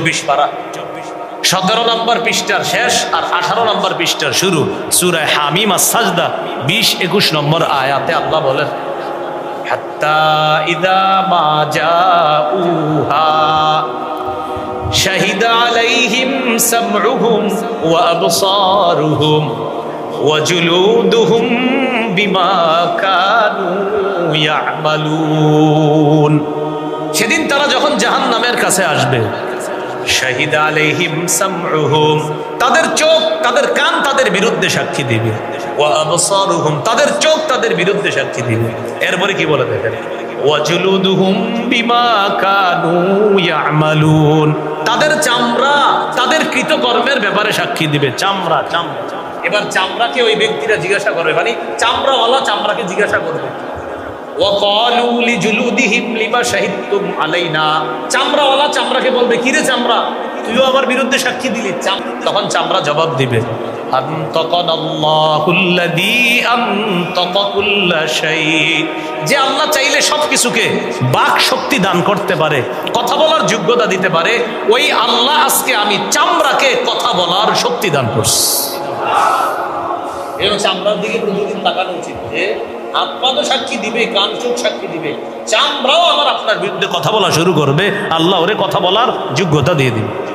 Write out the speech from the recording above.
চব্বিশ পারা সতেরো নম্বর পৃষ্ঠার শেষ আর আঠারো নম্বর পৃষ্ঠার শুরু সুরায় হামিম আর সাজদা বিশ একুশ নম্বর আয়াতে আল্লাহ বলেন হাত্তা ইদা মা জাউহা شهد عليهم سمعهم وأبصارهم وجلودهم بما كانوا يعملون সেদিন তারা যখন জাহান্নামের কাছে আসবে তাদের চোখ, তাদের কান তাদের বিরুদ্ধে সাক্ষী দিবে। তাদের চোখ তাদের বিরুদ্ধে সাক্ষী দিবে। এরপরে কি বলে দেখেন? ওয়াজুলুদুহুম বিমা কানু ইয়ামালুন। তাদের চামড়া, তাদের কৃতকর্মের ব্যাপারে সাক্ষী দিবে। চামড়া চামড়া। এবার চামড়াকে ওই ব্যক্তিরা জিজ্ঞাসা করবে মানে চামড়াওয়ালা চামড়াকে জিজ্ঞাসা করবে? ওয়াকালু চামড়াকে বলবে চামড়া? তুইও আমার বিরুদ্ধে সাক্ষী তখন চামড়া জবাব দিবে যে আল্লাহ চাইলে সবকিছুকে বাক শক্তি দান করতে পারে, কথা বলার যোগ্যতা দিতে পারে, ওই আল্লাহ আজকে আমি চামড়াকে কথা বলার শক্তি দান করছি। এবং চামড়ার দিকে প্রতিদিন তাকানো উচিত হাত সাক্ষী দিবে, কান চোখ সাক্ষী দিবে। চামড়াও আমার আপনার বিরুদ্ধে কথা বলা শুরু করবে, আল্লাহ ওরে কথা বলার যোগ্যতা দিয়ে দিবে।